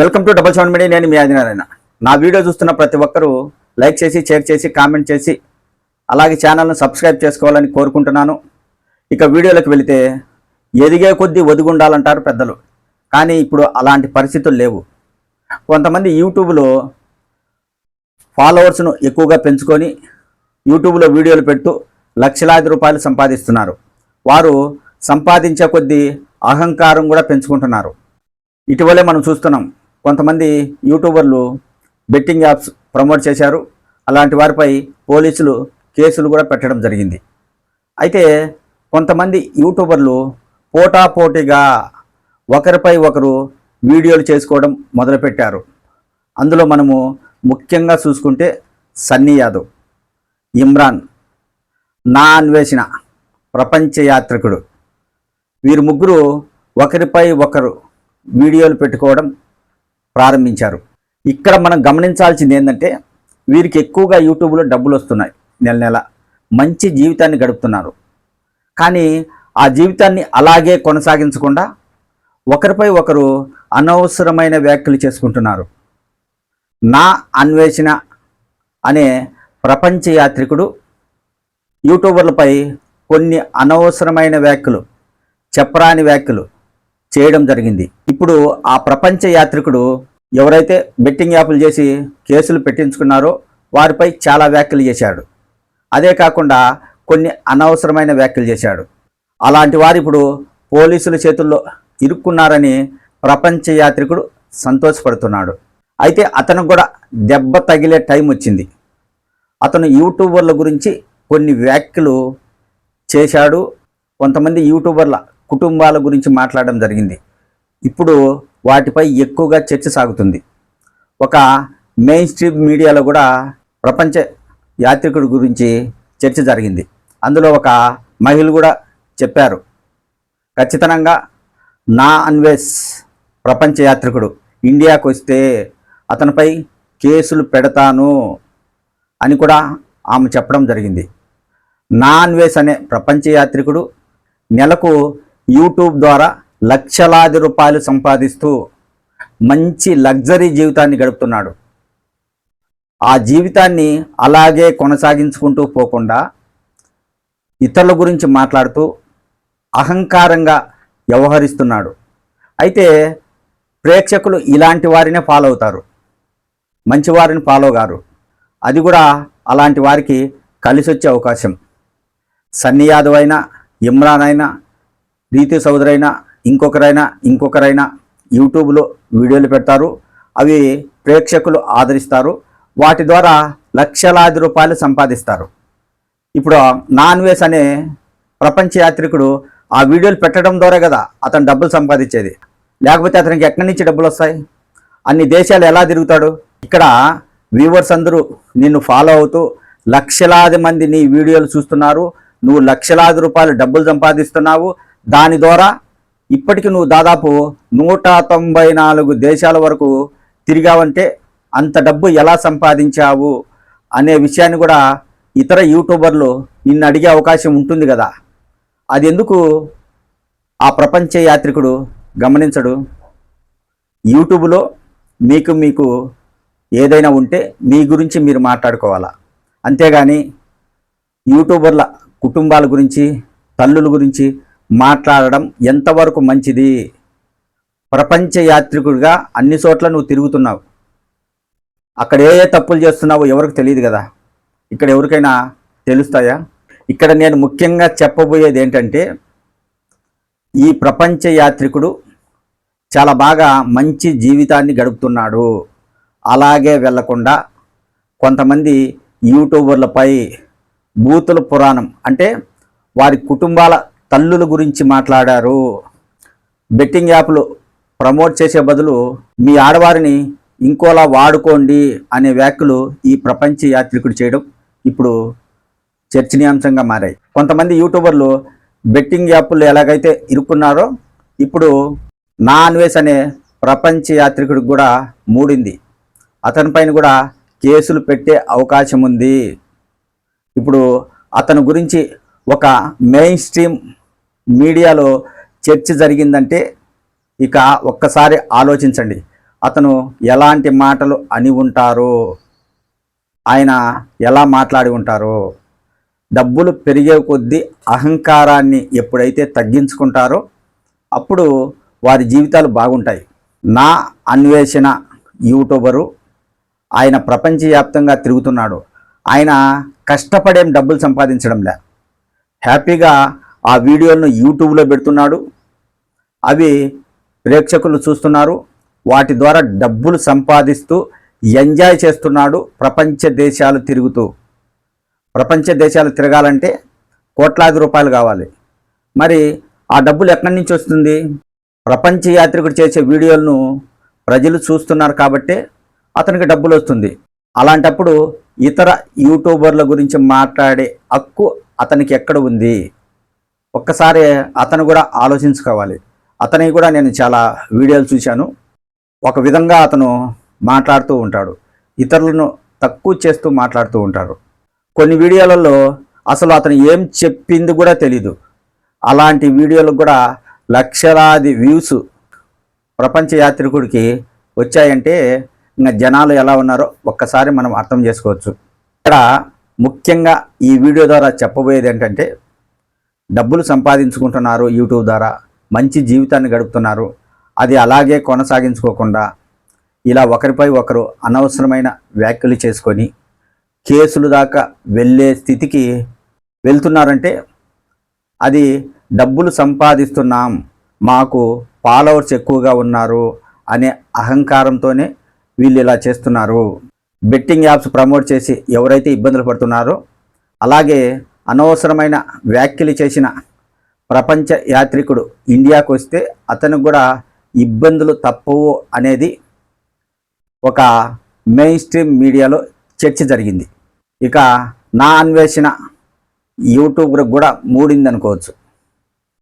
Welcome to double seven media నేను మీ ఆదినారాయణ. నా వీడియో చూస్తున్న ప్రతి ఒక్కరూ లైక్ చేసి షేర్ చేసి కామెంట్ చేసి అలాగే ఛానల్ను సబ్స్క్రైబ్ చేసుకోవాలని కోరుకుంటున్నాను. ఇక వీడియోలకు వెళితే ఎదిగే కొద్దీ ఒదిగుండాలంటారు పెద్దలు. కానీ ఇప్పుడు అలాంటి పరిస్థితులు లేవు. కొంతమంది యూట్యూబ్లో ఫాలోవర్స్ను ఎక్కువగా పెంచుకొని యూట్యూబ్లో వీడియోలు పెడుతూ లక్షలాది రూపాయలు సంపాదిస్తున్నారు. వారు సంపాదించే కొద్దీ అహంకారం కూడా పెంచుకుంటున్నారు. ఇటీవలే మనం చూస్తున్నాం కొంతమంది యూట్యూబర్లు బెట్టింగ్ యాప్స్ ప్రమోట్ చేశారు. అలాంటి వారిపై పోలీసులు కేసులు కూడా పెట్టడం జరిగింది. అయితే కొంతమంది యూట్యూబర్లు పోటాపోటీగా ఒకరిపై ఒకరు వీడియోలు చేసుకోవడం మొదలుపెట్టారు. అందులో మనము ముఖ్యంగా చూసుకుంటే సన్నీ యాదవ్ ఇమ్రాన్ నా అన్వేషణ ప్రపంచ యాత్రికుడు. వీరు ముగ్గురు ఒకరిపై ఒకరు వీడియోలు పెట్టుకోవడం ప్రారంభించారు. ఇక్కడ మనం గమనించాల్సింది ఏంటంటే వీరికి ఎక్కువగా యూట్యూబ్లో డబ్బులు వస్తున్నాయి నెల నెల. మంచి జీవితాన్ని గడుపుతున్నారు. కానీ ఆ జీవితాన్ని అలాగే కొనసాగించకుండా ఒకరిపై ఒకరు అనవసరమైన వ్యాఖ్యలు చేసుకుంటున్నారు. నా అన్వేషణ అనే ప్రపంచ యాత్రికుడు యూట్యూబర్లపై కొన్ని అనవసరమైన వ్యాఖ్యలు చెప్పరాని వ్యాఖ్యలు చేయడం జరిగింది. ఇప్పుడు ఆ ప్రపంచ యాత్రికుడు ఎవరైతే బెట్టింగ్ యాప్లు చేసి కేసులు పెట్టించుకున్నారో వారిపై చాలా వ్యాఖ్యలు చేశాడు. అదే కాకుండా కొన్ని అనవసరమైన వ్యాఖ్యలు చేశాడు. అలాంటి వారు ఇప్పుడు పోలీసుల చేతుల్లో ఇరుక్కున్నారని ప్రపంచ యాత్రికుడు సంతోషపడుతున్నాడు. అయితే అతను కూడా దెబ్బ తగిలే టైం వచ్చింది. అతను యూట్యూబర్ల గురించి కొన్ని వ్యాఖ్యలు చేశాడు. కొంతమంది యూట్యూబర్ల కుటుంబాల గురించి మాట్లాడడం జరిగింది. ఇప్పుడు వాటిపై ఎక్కువగా చర్చ సాగుతుంది. ఒక మెయిన్ స్ట్రీమ్ మీడియాలో కూడా ప్రపంచ యాత్రికుడి గురించి చర్చ జరిగింది. అందులో ఒక మహిళ కూడా చెప్పారు. ఖచ్చితంగా నా అన్వేస్ ప్రపంచ యాత్రికుడు. ఇండియాకు వస్తే అతనిపై కేసులు పెడతాను అని కూడా ఆమె చెప్పడం జరిగింది. నా అన్వేస్ అనే ప్రపంచ యాత్రికుడు నెలకు యూట్యూబ్ ద్వారా లక్షలాది రూపాయలు సంపాదిస్తూ మంచి లగ్జరీ జీవితాన్ని గడుపుతున్నాడు. ఆ జీవితాన్ని అలాగే కొనసాగించుకుంటూ పోకుండా ఇతరుల గురించి మాట్లాడుతూ అహంకారంగా వ్యవహరిస్తున్నాడు. అయితే ప్రేక్షకులు ఇలాంటి వారినే ఫాలో అవుతారు. మంచి వారిని ఫాలో గారు అది కూడా అలాంటి వారికి కలిసొచ్చే అవకాశం. సన్నీ యాదవ్ అయినా ఇమ్రాన్ అయినా రీతి చౌదరి ఇంకొకరైనా ఇంకొకరైనా యూట్యూబ్లో వీడియోలు పెడతారు. అవి ప్రేక్షకులు ఆదరిస్తారు. వాటి ద్వారా లక్షలాది రూపాయలు సంపాదిస్తారు. ఇప్పుడు నాన్ వేస్ అనే ప్రపంచ యాత్రికుడు ఆ వీడియోలు పెట్టడం ద్వారా కదా అతను డబ్బులు సంపాదించేది. లేకపోతే అతనికి ఎక్కడి నుంచి డబ్బులు వస్తాయి? అన్ని దేశాలు ఎలా తిరుగుతాడు? ఇక్కడ వ్యూవర్స్ అందరూ నిన్ను ఫాలో అవుతూ లక్షలాది మంది నీ వీడియోలు చూస్తున్నారు. నువ్వు లక్షలాది రూపాయలు డబ్బులు సంపాదిస్తున్నావు. దాని ద్వారా ఇప్పటికి నువ్వు దాదాపు నూట తొంభై నాలుగు దేశాల వరకు తిరిగావంటే అంత డబ్బు ఎలా సంపాదించావు అనే విషయాన్ని కూడా ఇతర యూట్యూబర్లు నిన్ను అడిగే అవకాశం ఉంటుంది కదా. అది ఎందుకు ఆ ప్రపంచ యాత్రికుడు గమనించడు? యూట్యూబ్లో మీకు మీకు ఏదైనా ఉంటే మీ గురించి మీరు మాట్లాడుకోవాలా? అంతేగాని యూట్యూబర్ల కుటుంబాల గురించి తల్లుల గురించి మాట్లాడడం ఎంతవరకు మంచిది? ప్రపంచ యాత్రికుడిగా అన్ని చోట్ల నువ్వు తిరుగుతున్నావు. అక్కడ ఏ ఏ తప్పులు చేస్తున్నావో ఎవరికి తెలియదు కదా? ఇక్కడ ఎవరికైనా తెలుస్తాయా? ఇక్కడ నేను ముఖ్యంగా చెప్పబోయేది ఏంటంటే ఈ ప్రపంచ యాత్రికుడు చాలా బాగా మంచి జీవితాన్ని గడుపుతున్నాడు. అలాగే వెళ్ళకుండా కొంతమంది యూట్యూబర్లపై బూతుల పురాణం అంటే వారి కుటుంబాల తల్లుల గురించి మాట్లాడారు. బెట్టింగ్ యాప్లు ప్రమోట్ చేసే బదులు మీ ఆడవారిని ఇంకోలా వాడుకోండి అనే వ్యాఖ్యలు ఈ ప్రపంచ యాత్రికుడు చేయడం ఇప్పుడు చర్చనీయాంశంగా మారాయి. కొంతమంది యూట్యూబర్లు బెట్టింగ్ యాప్లు ఎలాగైతే ఇరుక్కున్నారో ఇప్పుడు నాన్ వేస్ అనే ప్రపంచ యాత్రికుడికి కూడా మూడింది. అతనిపైన కూడా కేసులు పెట్టే అవకాశం ఉంది. ఇప్పుడు అతని గురించి ఒక మెయిన్ స్ట్రీమ్ మీడియాలో చర్చ జరిగిందంటే ఇక ఒక్కసారి ఆలోచించండి. అతను ఎలాంటి మాటలు అని ఉంటారో ఆయన ఎలా మాట్లాడి ఉంటారో డబ్బులు పెరిగే కొద్దీ అహంకారాన్ని ఎప్పుడైతే తగ్గించుకుంటారో అప్పుడు వారి జీవితాలు బాగుంటాయి. నా అన్వేషణ యూట్యూబరు ఆయన ప్రపంచవ్యాప్తంగా తిరుగుతున్నాడు. ఆయన కష్టపడేం డబ్బులు సంపాదించడంలే. హ్యాపీగా ఆ వీడియోలను యూట్యూబ్లో పెడుతున్నాడు. అవి ప్రేక్షకులు చూస్తున్నారు. వాటి ద్వారా డబ్బులు సంపాదిస్తూ ఎంజాయ్ చేస్తున్నాడు ప్రపంచ దేశాలు తిరుగుతూ. ప్రపంచ దేశాలు తిరగాలంటే కోట్లాది రూపాయలు కావాలి. మరి ఆ డబ్బులు ఎక్కడి నుంచి వస్తుంది? ప్రపంచ యాత్రికుడు చేసే వీడియోలను ప్రజలు చూస్తున్నారు కాబట్టి అతనికి డబ్బులు వస్తుంది. అలాంటప్పుడు ఇతర యూట్యూబర్ల గురించి మాట్లాడే హక్కు అతనికి ఎక్కడ ఉంది? ఒక్కసారి అతను కూడా ఆలోచించుకోవాలి. అతని కూడా నేను చాలా వీడియోలు చూశాను. ఒక విధంగా అతను మాట్లాడుతూ ఉంటాడు. ఇతరులను తక్కువ చేస్తూ మాట్లాడుతూ ఉంటాడు. కొన్ని వీడియోలలో అసలు అతను ఏం చెప్పింది కూడా తెలీదు. అలాంటి వీడియోలకు కూడా లక్షలాది వ్యూస్ ప్రపంచ యాత్రికుడికి వచ్చాయంటే ఇంకా జనాలు ఎలా ఉన్నారో ఒక్కసారి మనం అర్థం చేసుకోవచ్చు. ఇక్కడ ముఖ్యంగా ఈ వీడియో ద్వారా చెప్పబోయేది ఏంటంటే డబ్బులు సంపాదించుకుంటున్నారు యూట్యూబ్ ద్వారా మంచి జీవితాన్ని గడుపుతున్నారు. అది అలాగే కొనసాగించుకోకుండా ఇలా ఒకరిపై ఒకరు అనవసరమైన వ్యాఖ్యలు చేసుకొని కేసులు దాకా వెళ్ళే స్థితికి వెళ్తున్నారంటే అది డబ్బులు సంపాదిస్తున్నాం మాకు ఫాలోవర్స్ ఎక్కువగా ఉన్నారు అనే అహంకారంతోనే వీళ్ళు ఇలా చేస్తున్నారు. బెట్టింగ్ యాప్స్ ప్రమోట్ చేసి ఎవరైతే ఇబ్బందులు పడుతున్నారో అలాగే అనవసరమైన వ్యాఖ్యలు చేసిన ప్రపంచ యాత్రికుడు ఇండియాకు వస్తే అతనికి కూడా ఇబ్బందులు తప్పవు అనేది ఒక మెయిన్ స్ట్రీమ్ మీడియాలో చర్చ జరిగింది. ఇక నా అన్వేషణ యూట్యూబ్ కూడా మూడింది అనుకోవచ్చు